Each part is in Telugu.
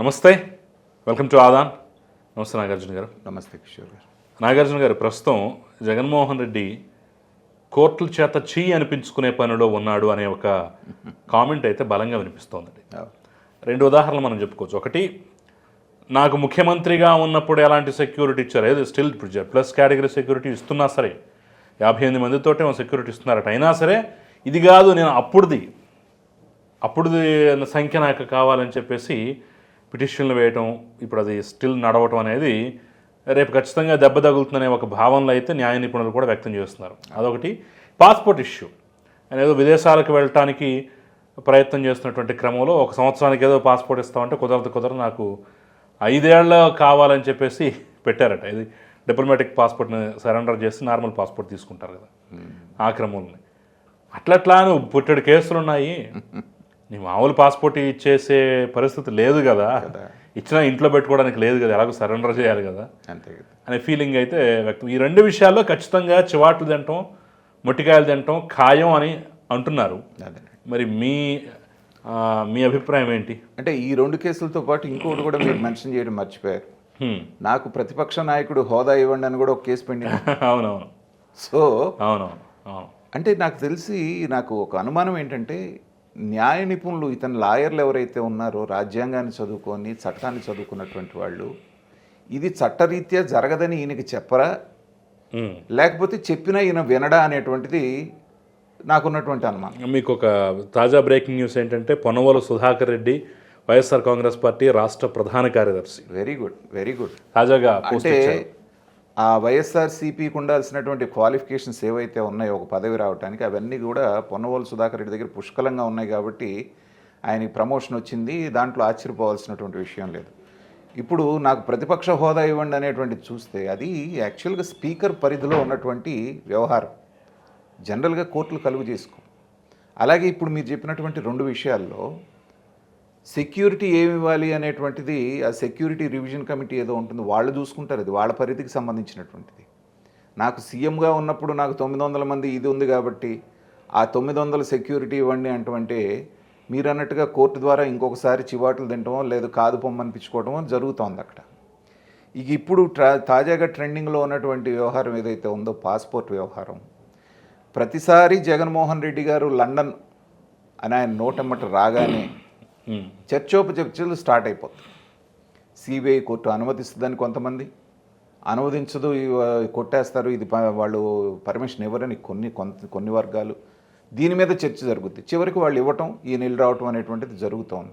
నమస్తే. వెల్కమ్ టు ఆదాన్ నమస్తే నాగార్జున గారు. నమస్తే కిషోర్ గారు. నాగార్జున గారు ప్రస్తుతం జగన్మోహన్ రెడ్డి కోర్టుల చేత చీ అనిపించుకునే పనిలో ఉన్నాడు అనే ఒక కామెంట్ అయితే బలంగా వినిపిస్తోందండి. రెండు ఉదాహరణలు మనం చెప్పుకోవచ్చు. ఒకటి నాకు ముఖ్యమంత్రిగా ఉన్నప్పుడు ఎలాంటి సెక్యూరిటీ ఇచ్చారు? ఏదో స్టిల్ ఇప్పుడు ప్లస్ కేటగిరీ సెక్యూరిటీ ఇస్తున్నా సరే యాభై ఎనిమిది మందితోటే సెక్యూరిటీ ఇస్తున్నారట. అయినా సరే ఇది కాదు నేను అప్పుడుది అప్పుడుది సంఖ్య నాకు కావాలని చెప్పేసి పిటిషన్లు వేయటం ఇప్పుడు అది స్టిల్ నడవటం అనేది రేపు ఖచ్చితంగా దెబ్బ తగులుతుందనే ఒక భావనలో అయితే న్యాయ నిపుణులు కూడా వ్యక్తం చేస్తున్నారు. అదొకటి. Passport issue. ఆయన ఏదో విదేశాలకు వెళ్ళటానికి ప్రయత్నం చేస్తున్నటువంటి క్రమంలో ఒక సంవత్సరానికి ఏదో పాస్పోర్ట్ ఇస్తామంటే కుదరదు కుదరదు నాకు ఐదేళ్ళ కావాలని చెప్పేసి పెట్టారట. ఇది డిప్లొమాటిక్ పాస్పోర్ట్ని సరెండర్ చేసి నార్మల్ పాస్పోర్ట్ తీసుకుంటారు కదా. ఆ క్రమంలో అట్లట్లా నువ్వు పుట్టెడు కేసులు ఉన్నాయి నీ మామూలు పాస్పోర్ట్ ఇచ్చేసే పరిస్థితి లేదు కదా. ఇచ్చినా ఇంట్లో పెట్టుకోవడానికి లేదు కదా. ఎలాగో సరెండర్ చేయాలి కదా. అంతే కదా. అనే ఫీలింగ్ అయితే వ్యక్తం ఈ రెండు విషయాల్లో ఖచ్చితంగా చివాట్లు తినటం మొట్టికాయలు తినటం ఖాయం అని అంటున్నారు. మరి మీ మీ అభిప్రాయం ఏంటి? అంటే ఈ రెండు కేసులతో పాటు ఇంకొకటి కూడా మీరు మెన్షన్ చేయడం మర్చిపోయారు. నాకు ప్రతిపక్ష నాయకుడు హోదా ఇవ్వండి అని కూడా ఒక కేసు పెండింగ్ అవునవును. సో అవునవును. అవును. అంటే నాకు తెలిసి నాకు ఒక అనుమానం ఏంటంటే న్యాయ నిపుణులు ఇతని లాయర్లు ఎవరైతే ఉన్నారో రాజ్యాంగాన్ని చదువుకొని చట్టాన్ని చదువుకున్నటువంటి వాళ్ళు ఇది చట్టరీత్యా జరగదని ఈయనకి చెప్పరా. లేకపోతే చెప్పినా ఈయన వినడా అనేటువంటిది నాకున్నటువంటి అనుమానం. మీకు ఒక తాజా బ్రేకింగ్ న్యూస్ ఏంటంటే Ponnavolu Sudhakar Reddy YSR Congress party రాష్ట్ర ప్రధాన కార్యదర్శి. వెరీ గుడ్ వెరీ గుడ్ తాజాగా అంటే ఆ వైఎస్ఆర్సీపీకి ఉండాల్సినటువంటి క్వాలిఫికేషన్స్ ఏవైతే ఉన్నాయో ఒక పదవి రావడానికి అవన్నీ కూడా పొన్నవోలు సుధాకర్ రెడ్డి దగ్గర పుష్కలంగా ఉన్నాయి కాబట్టి ఆయనకి ప్రమోషన్ వచ్చింది. దాంట్లో ఆశ్చర్యపోవాల్సినటువంటి విషయం లేదు. ఇప్పుడు నాకు ప్రతిపక్ష హోదా ఇవ్వండి అనేటువంటిది చూస్తే అది యాక్చువల్గా స్పీకర్ పరిధిలో ఉన్నటువంటి వ్యవహారం. జనరల్గా కోర్టులు కలుగు చేసుకో. అలాగే ఇప్పుడు మీరు చెప్పినటువంటి రెండు విషయాల్లో సెక్యూరిటీ ఏమి ఇవ్వాలి అనేటువంటిది ఆ సెక్యూరిటీ రివిజన్ కమిటీ ఏదో ఉంటుంది వాళ్ళు చూసుకుంటారు అది వాళ్ళ పరిధికి సంబంధించినటువంటిది. నాకు సీఎంగా ఉన్నప్పుడు నాకు తొమ్మిది వందల మంది ఇది ఉంది కాబట్టి ఆ తొమ్మిది వందల సెక్యూరిటీ ఇవ్వండి అంటే మీరు అన్నట్టుగా కోర్టు ద్వారా ఇంకొకసారి చివాట్లు తింటమో లేదు కాదు పొమ్మనిపించుకోవటమో జరుగుతోంది అక్కడ. ఇక ఇప్పుడు ట్రా తాజాగా ట్రెండింగ్లో ఉన్నటువంటి వ్యవహారం ఏదైతే ఉందో పాస్పోర్ట్ వ్యవహారం. ప్రతిసారి జగన్మోహన్ రెడ్డి గారు లండన్ అని ఆయన నోటమ్మట రాగానే Hmm. చర్చోప చర్చలు స్టార్ట్ అయిపోతాయి. సిబిఐ కోర్టు అనుమతిస్తుందని కొంతమంది అనువదించదు కొట్టేస్తారు ఇది ప- వాళ్ళు పర్మిషన్ ఇవ్వరని కొన్ని కొంత కొన్ని వర్గాలు. దీని మీద చర్చ జరుగుద్ది. చివరికి వాళ్ళు ఇవ్వటం ఈ నీళ్ళు రావటం అనేటువంటిది జరుగుతోంది.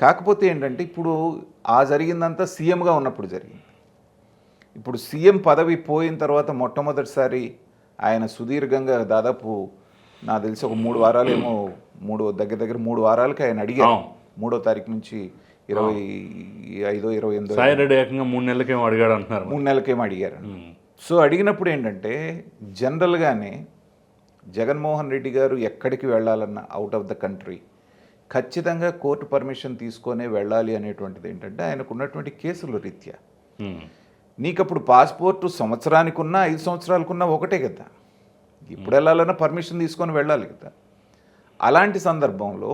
కాకపోతే ఏంటంటే ఇప్పుడు ఆ జరిగిందంతా సీఎంగా ఉన్నప్పుడు జరిగింది. ఇప్పుడు సీఎం పదవి పోయిన తర్వాత మొట్టమొదటిసారి ఆయన సుదీర్ఘంగా దాదాపు నాకు తెలిసి ఒక మూడు వారాలేమో మూడు దగ్గర దగ్గర మూడు వారాలకి ఆయన అడిగారు అవును. మూడో తారీఖు నుంచి ఇరవై ఐదో ఇరవై ఎనిమిదో సాయి రెడ్డి ఏకంగా మూడు నెలలకేమో అడిగాడు అంటున్నారు మూడు నెలలకేమో అడిగారు. సో అడిగినప్పుడు ఏంటంటే జనరల్గానే జగన్మోహన్ రెడ్డి గారు ఎక్కడికి వెళ్ళాలన్నా అవుట్ ఆఫ్ ద కంట్రీ ఖచ్చితంగా కోర్టు పర్మిషన్ తీసుకొనే వెళ్ళాలి అనేటువంటిది ఏంటంటే ఆయనకు ఉన్నటువంటి కేసుల రీత్యా హ్మ్. నీకు అప్పుడు పాస్పోర్టు సంవత్సరానికి ఉన్నా ఐదు సంవత్సరాలకున్నా ఒకటే కదా ఇప్పుడు వెళ్ళాలన్నా పర్మిషన్ తీసుకొని వెళ్ళాలి కదా. అలాంటి సందర్భంలో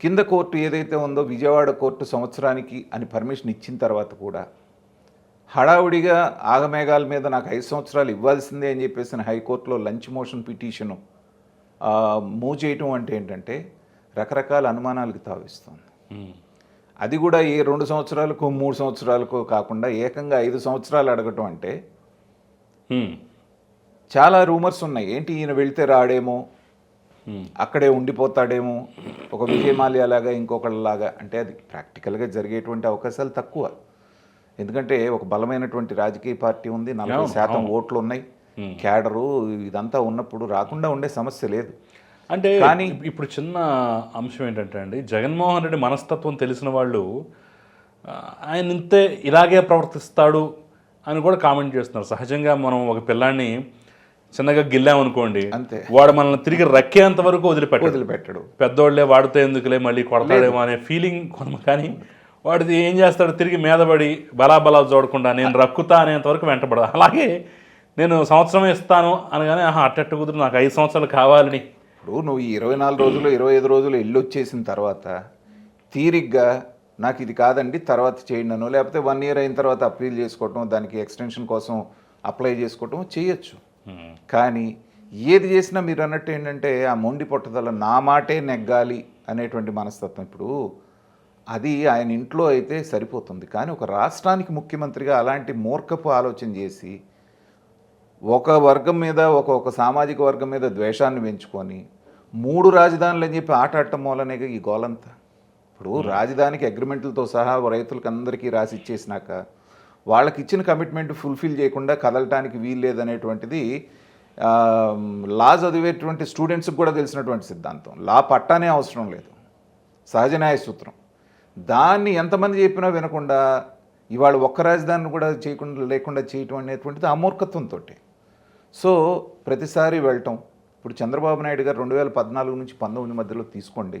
కింద కోర్టు ఏదైతే ఉందో విజయవాడ కోర్టు సంవత్సరానికి అని పర్మిషన్ ఇచ్చిన తర్వాత కూడా హడావుడిగా ఆగమేఘాల మీద నాకు ఐదు సంవత్సరాలు ఇవ్వాల్సిందే అని చెప్పేసిన హైకోర్టులో లంచ్ మోషన్ పిటిషను మూవ్ చేయటం అంటే ఏంటంటే రకరకాల అనుమానాలకు తావిస్తుంది. అది కూడా ఏ రెండు సంవత్సరాలకు మూడు సంవత్సరాలకు కాకుండా ఏకంగా ఐదు సంవత్సరాలు అడగటం అంటే చాలా రూమర్స్ ఉన్నాయి. ఏంటి ఈయన వెళ్తే రాడేమో. అక్కడే ఉండిపోతాడేమో? ఒక విజయమాల్య లాగా ఇంకొకళ్ళలాగా. అంటే అది ప్రాక్టికల్గా జరిగేటువంటి అవకాశాలు తక్కువ. ఎందుకంటే ఒక బలమైనటువంటి రాజకీయ పార్టీ ఉంది. నలభై శాతం ఓట్లు ఉన్నాయి. క్యాడరు ఇదంతా ఉన్నప్పుడు రాకుండా ఉండే సమస్య లేదు. అంటే కానీ- ఇప్- ఇప్పుడు చిన్న అంశం ఏంటంటే అండి జగన్మోహన్ రెడ్డి మనస్తత్వం తెలిసిన వాళ్ళు ఆయన ఇంతే ఇలాగే ప్రవర్తిస్తాడు అని కూడా కామెంట్ చేస్తున్నారు. సహజంగా మనం ఒక పిల్లాన్ని చిన్నగా గిల్లామనుకోండి అంతే. వాడు మనల్ని తిరిగి రక్కేంత వరకు వదిలిపెట్టాడు. వదిలిపెట్టడు. పెద్దోళ్ళే వాడితే ఎందుకులే మళ్ళీ కొడతాడేమో అనే ఫీలింగ్ కొంత కానీ వాడిది ఏం చేస్తాడు? తిరిగి మీదపడి బలాబలా చూడకుండా నేను రక్కుతా అనేంత వరకు వెంటబడదు అలాగే నేను సంవత్సరం ఇస్తాను అనగానే ఆహా అట్టట్టు కుదురు నాకు ఐదు సంవత్సరాలు కావాలని. ఇప్పుడు నువ్వు ఈ ఇరవై నాలుగు రోజులు ఇరవై ఐదు రోజులు ఇల్లు వచ్చేసిన తర్వాత తీరిగ్గా నాకు ఇది కాదండి తర్వాత చేయండి అనో. లేకపోతే వన్ ఇయర్ అయిన తర్వాత అప్పీల్ చేసుకోవటం దానికి ఎక్స్టెన్షన్ కోసం అప్లై చేసుకోవటం చేయొచ్చు. కానీ ఏది చేసినా మీరు అన్నట్టు ఏంటంటే ఆ మొండి పట్టుదల నా మాటే నెగ్గాలి అనేటువంటి మనస్తత్వం ఇప్పుడు అది ఆయన ఇంట్లో అయితే సరిపోతుంది. కానీ ఒక రాష్ట్రానికి ముఖ్యమంత్రిగా అలాంటి మూర్ఖపు ఆలోచన చేసి ఒక వర్గం మీద ఒక ఒక సామాజిక వర్గం మీద ద్వేషాన్ని పెంచుకొని మూడు రాజధానులు అని చెప్పి ఆట ఆడటం మూలనే ఈ గోలంతా. ఇప్పుడు రాజధానికి అగ్రిమెంట్లతో సహా రైతులకు అందరికీ రాసి ఇచ్చేసినాక వాళ్ళకి ఇచ్చిన కమిట్మెంట్ ఫుల్ఫిల్ చేయకుండా కదలటానికి వీల్లేదనేటువంటిది లేదనేటువంటిది లా చదివేటువంటి స్టూడెంట్స్కి కూడా తెలిసినటువంటి సిద్ధాంతం. లా పట్టానే అవసరం లేదు. సహజ న్యాయ సూత్రం. దాన్ని ఎంతమంది చెప్పినా వినకుండా ఇవాళ ఒక్క రాజధానిని కూడా చేయకుండా లేకుండా చేయటం అనేటువంటిది అమూర్ఖత్వంతో సో ప్రతిసారి వెళ్ళటం. ఇప్పుడు చంద్రబాబు నాయుడు గారు రెండు వేల పద్నాలుగు నుంచి పంతొమ్మిది మధ్యలో తీసుకోండి.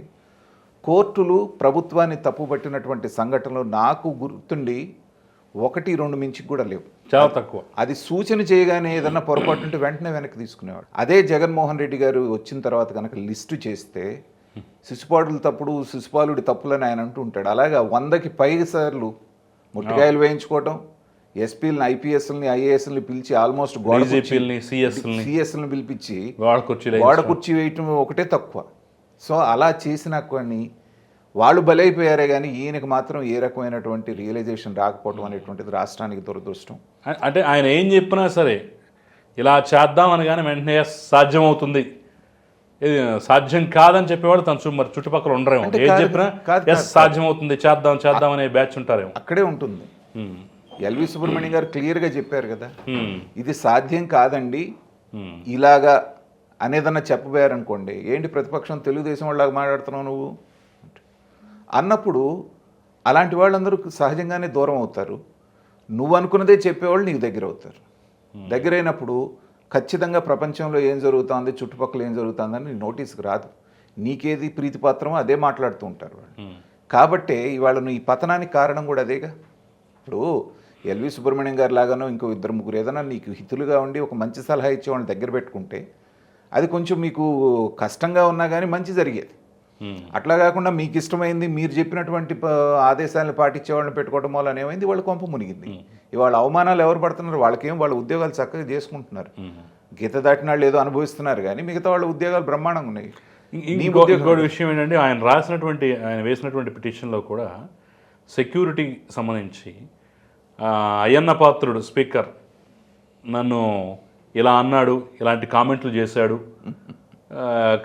కోర్టులు ప్రభుత్వాన్ని తప్పుపట్టినటువంటి సంఘటనలు నాకు గుర్తుండి ఒకటి రెండు మించి కూడా లేవు. చాలా తక్కువ. అది సూచన చేయగానే ఏదన్నా పొరపాటు ఉంటే వెంటనే వెనక్కి తీసుకునేవాడు. అదే జగన్మోహన్ రెడ్డి గారు వచ్చిన తర్వాత కనుక లిస్టు చేస్తే శిశుపాడులు తప్పుడు శిశుపాలుడి తప్పులని ఆయన అంటూ ఉంటాడు. అలాగా వందకి పైగా సార్లు ముట్టికాయలు వేయించుకోవటం ఎస్పీలని ఐపీఎస్ని ఐఏఎస్ని పిలిచి ఆల్మోస్ట్ గోడ సిఎస్ని పిలిపించి గోడ కుర్చీ వేయటం ఒకటే తక్కువ. సో అలా చేసినా కొన్ని వాళ్ళు బలైపోయారే కానీ ఈయనకి మాత్రం ఏ రకమైనటువంటి రియలైజేషన్ రాకపోవడం అనేటువంటిది రాష్ట్రానికి దురదృష్టం. అంటే ఆయన ఏం చెప్పినా సరే ఇలా చేద్దాం అనగానే వెంటనే "Yes, సాధ్యం అవుతుంది ఇది సాధ్యం కాదని చెప్పేవాడు తన చు- మరి చుట్టుపక్కల ఉండరేమో. ఏం చెప్పినా ఎస్ సాధ్యం అవుతుంది చేద్దాం చేద్దాం అనే బ్యాచ్ ఉంటారేమో. అక్కడే ఉంటుంది. ఎల్వి సుబ్రహ్మణ్యం గారు క్లియర్గా చెప్పారు కదా. ఇది సాధ్యం కాదండి. ఇలాగా అనేదన్నా చెప్పబోయారనుకోండి ఏంటి ప్రతిపక్షం తెలుగుదేశం వాళ్ళగా మాట్లాడుతున్నావు నువ్వు? అన్నప్పుడు అలాంటి వాళ్ళందరూ సహజంగానే దూరం అవుతారు. నువ్వు అనుకున్నదే చెప్పేవాళ్ళు నీకు దగ్గర అవుతారు. దగ్గరైనప్పుడు ఖచ్చితంగా ప్రపంచంలో ఏం జరుగుతుంది చుట్టుపక్కల ఏం జరుగుతుందని నీ నోటీస్కి రాదు. నీకేది ప్రీతిపాత్రమో అదే మాట్లాడుతూ ఉంటారు వాళ్ళు. ఉమ్. కాబట్టే ఇవాళ నువ్వు ఈ పతనానికి కారణం కూడా అదేగా. ఇప్పుడు ఎల్వి సుబ్రహ్మణ్యం గారి లాగానో ఇంకో ఇద్దరు ముగ్గురు ఏదైనా నీకు హితులుగా ఉండి ఒక మంచి సలహా ఇచ్చే వాళ్ళని దగ్గర పెట్టుకుంటే అది కొంచెం మీకు కష్టంగా ఉన్నా కానీ మంచి జరిగేది. అట్లా కాకుండా మీకు ఇష్టమైంది మీరు చెప్పినటువంటి ఆదేశాలను పాటించే వాళ్ళని పెట్టుకోవడం వల్ల ఏమైంది? వాళ్ళ కొంప మునిగింది. ఇవాళ అవమానాలు ఎవరు పడుతున్నారు? వాళ్ళకేం వాళ్ళ ఉద్యోగాలు చక్కగా చేసుకుంటున్నారు. ఉమ్. గీత దాటిన వాళ్ళు ఏదో అనుభవిస్తున్నారు కానీ మిగతా వాళ్ళ ఉద్యోగాలు బ్రహ్మాండంగా ఉన్నాయి. ఇంకోటి విషయం ఏంటంటే ఆయన రాసినటువంటి ఆయన వేసినటువంటి పిటిషన్లో కూడా సెక్యూరిటీకి సంబంధించి అయ్యన్న పాత్రుడు స్పీకర్ నన్ను ఇలా అన్నాడు ఇలాంటి కామెంట్లు చేశాడు.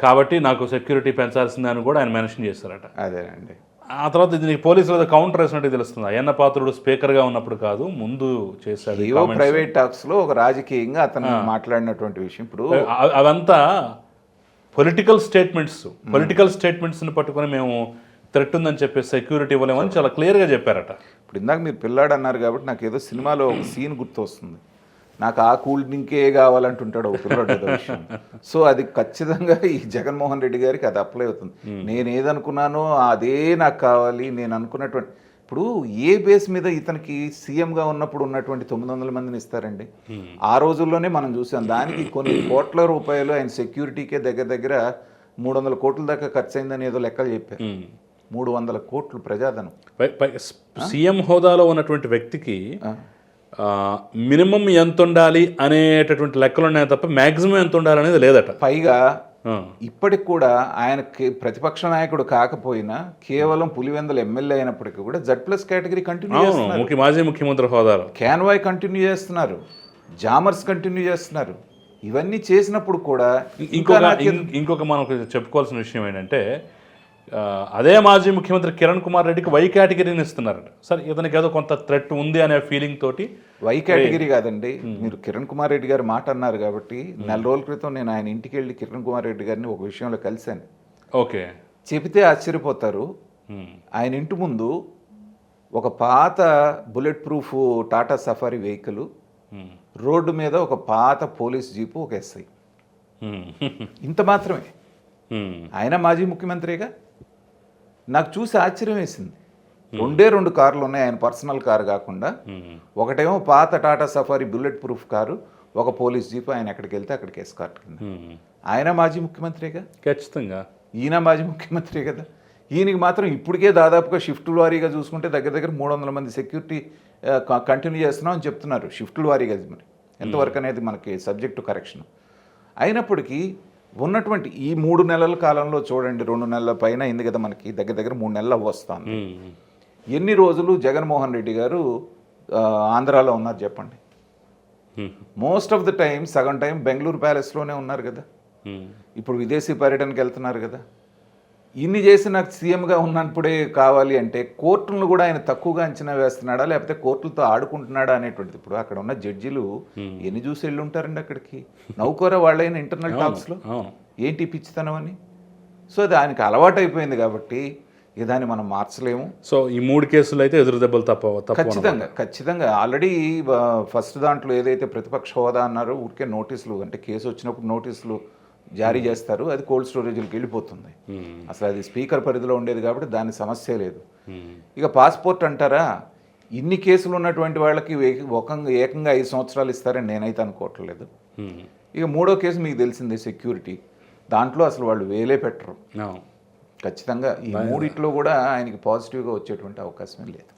కాబట్టి నాకు సెక్యూరిటీ పెంచాల్సిందే అని కూడా ఆయన మెన్షన్ చేశారట. అదేనండి. ఆ తర్వాత దీనికి పోలీసులు కౌంటర్ వేసినట్టు తెలుస్తుంది. అయ్యన్న పాత్రుడు స్పీకర్గా ఉన్నప్పుడు కాదు ముందు చేశాడు ఏవో. ప్రైవేట్ టాక్స్లో ఒక రాజకీయంగా అతను మాట్లాడినటువంటి విషయం. ఇప్పుడు అ- అవంతా పొలిటికల్ స్టేట్మెంట్స్ పొలిటికల్ స్టేట్మెంట్స్ని పట్టుకొని మేము థ్రెట్ ఉందని చెప్పి సెక్యూరిటీ ఇవ్వలేమని చాలా క్లియర్గా చెప్పారట. ఇప్పుడు ఇందాక మీరు పిల్లాడు అన్నారు కాబట్టి నాకు ఏదో సినిమాలో ఒక సీన్ గుర్తొస్తుంది. నాకు ఆ కూల్ డ్రింకే కావాలంటుంటాడు ఒక పిల్లాడు ఏదో విషయం సో అది ఖచ్చితంగా ఈ జగన్మోహన్ రెడ్డి గారికి అది అప్లై అవుతుంది. నేను ఏదనుకున్నానో అదే నాకు కావాలి నేను అనుకున్నటువంటి ఇప్పుడు ఏ బేస్ మీద ఇతనికి సీఎంగా ఉన్నప్పుడు ఉన్నటువంటి తొమ్మిది వందల మందిని ఇస్తారండి? ఆ రోజుల్లోనే మనం చూసాం. దానికి కొన్ని కోట్ల రూపాయలు ఆయన సెక్యూరిటీకే దగ్గర దగ్గర మూడు వందల కోట్ల దాకా ఖర్చు అయిందని ఏదో లెక్కలు చెప్పారు. ఉమ్. మూడు వందల కోట్లు ప్రజాధనం. సీఎం హోదాలో ఉన్నటువంటి వ్యక్తికి మినిమం ఎంత ఉండాలి అనేటటువంటి లెక్కలు ఉన్నాయి తప్ప మ్యాక్సిమం ఎంత ఉండాలి అనేది లేదట. పైగా. ఇప్పటికి కూడా ఆయన ప్రతిపక్ష నాయకుడు కాకపోయినా కేవలం పులివెందుల ఎమ్మెల్యే అయినప్పటికీ కూడా జడ్ ప్లస్ కేటగిరీ కంటిన్యూ చేస్తున్నారు. మాజీ ముఖ్యమంత్రి హోదాలో. క్యాన్వాయ్ కంటిన్యూ చేస్తున్నారు. జామర్స్ కంటిన్యూ చేస్తున్నారు. ఇవన్నీ చేసినప్పుడు కూడా ఇంకా ఇంకొక ఇంకొక మనకు చెప్పుకోవాల్సిన విషయం ఏంటంటే అదే మాజీ ముఖ్యమంత్రి కిరణ్ కుమార్ రెడ్డికి వై కేటగిరీని ఇస్తున్నారట. సరే ఇతనికి ఏదో కొంత థ్రెట్ ఉంది అనే ఫీలింగ్ తోటి వై కేటగిరీ కాదండి. మీరు కిరణ్ కుమార్ రెడ్డి గారు మాట అన్నారు కాబట్టి నెల రోజుల క్రితం నేను ఆయన ఇంటికి వెళ్ళి కిరణ్ కుమార్ రెడ్డి గారిని ఒక విషయంలో కలిశాను. ఓకే. చెబితే ఆశ్చర్యపోతారు. ఆయన ఇంటి ముందు ఒక పాత bullet proof Tata Safari vehicle. Road మీద ఒక పాత పోలీస్ జీపు ఒక ఎస్ఐ. ఇంత మాత్రమే. ఆయన మాజీ ముఖ్యమంత్రిగా? నాకు చూసి ఆశ్చర్యం వేసింది రెండే రెండు కార్లు ఉన్నాయి ఆయన పర్సనల్ కారు కాకుండా. ఒకటేమో పాత Tata Safari bullet proof car ఒక పోలీస్ జీపు ఆయన ఎక్కడికి వెళ్తే అక్కడికి ఎస్కార్ట్ కింద. ఆయన మాజీ ముఖ్యమంత్రిగా? ఖచ్చితంగా. ఈయన మాజీ ముఖ్యమంత్రి కదా. ఈయనకి మాత్రం ఇప్పటికే దాదాపుగా షిఫ్టుల వారీగా చూసుకుంటే దగ్గర దగ్గర మూడు వందల మంది సెక్యూరిటీ కంటిన్యూ చేస్తున్నాం అని చెప్తున్నారు. షిఫ్టుల వారీగా మరి. ఎంతవరకు అనేది మనకి సబ్జెక్టు కరెక్షన్. అయినప్పటికీ ఉన్నటువంటి ఈ మూడు నెలల కాలంలో చూడండి రెండు నెలల పైన అయింది కదా మనకి దగ్గర దగ్గర మూడు నెలలు వస్తాను. ఎన్ని రోజులు జగన్మోహన్ రెడ్డి గారు ఆంధ్రాలో ఉన్నారు చెప్పండి. మోస్ట్ ఆఫ్ ద టైం సగం టైం బెంగళూరు ప్యాలెస్లోనే ఉన్నారు కదా. ఇప్పుడు విదేశీ పర్యటనకి వెళ్తున్నారు కదా ఇన్ని చేసి నాకు సీఎంగా ఉన్నప్పుడే కావాలి అంటే కోర్టులను కూడా ఆయన తక్కువగా అంచనా వేస్తున్నాడా? లేకపోతే కోర్టులతో ఆడుకుంటున్నాడా అనేటువంటిది. ఇప్పుడు అక్కడ ఉన్న జడ్జిలు ఎన్ని చూసి వెళ్ళి ఉంటారండి అక్కడికి? నవ్వుకోరా వాళ్ళైన ఇంటర్నల్ టాక్స్లో ఏంటి పిచ్చితనం అని సో దానికి అలవాటు అయిపోయింది కాబట్టి దాన్ని మనం మార్చలేము. సో ఈ మూడు కేసులు అయితే ఎదురు దెబ్బలు తప్ప ఖచ్చితంగా ఖచ్చితంగా. ఆల్రెడీ ఫస్ట్ దాంట్లో ఏదైతే ప్రతిపక్ష హోదా అన్నారో ఊరికే నోటీసులు అంటే కేసు వచ్చినప్పుడు నోటీసులు జారీ చేస్తారు అది కోల్డ్ స్టోరేజ్కి వెళ్ళిపోతుంది. అసలు అది స్పీకర్ పరిధిలో ఉండేది కాబట్టి దాని సమస్య లేదు. ఇక పాస్పోర్ట్ అంటారా? ఇన్ని కేసులు ఉన్నటువంటి వాళ్ళకి ఒకంగా ఏకంగా ఐదు సంవత్సరాలు ఇస్తారని నేనైతే అనుకోవట్లేదు. ఇక మూడో కేసు మీకు తెలిసిందే సెక్యూరిటీ దాంట్లో అసలు వాళ్ళు వేలే పెట్టరు. ఖచ్చితంగా ఈ మూడిట్లో కూడా ఆయనకి పాజిటివ్గా వచ్చేటువంటి అవకాశమే లేదు.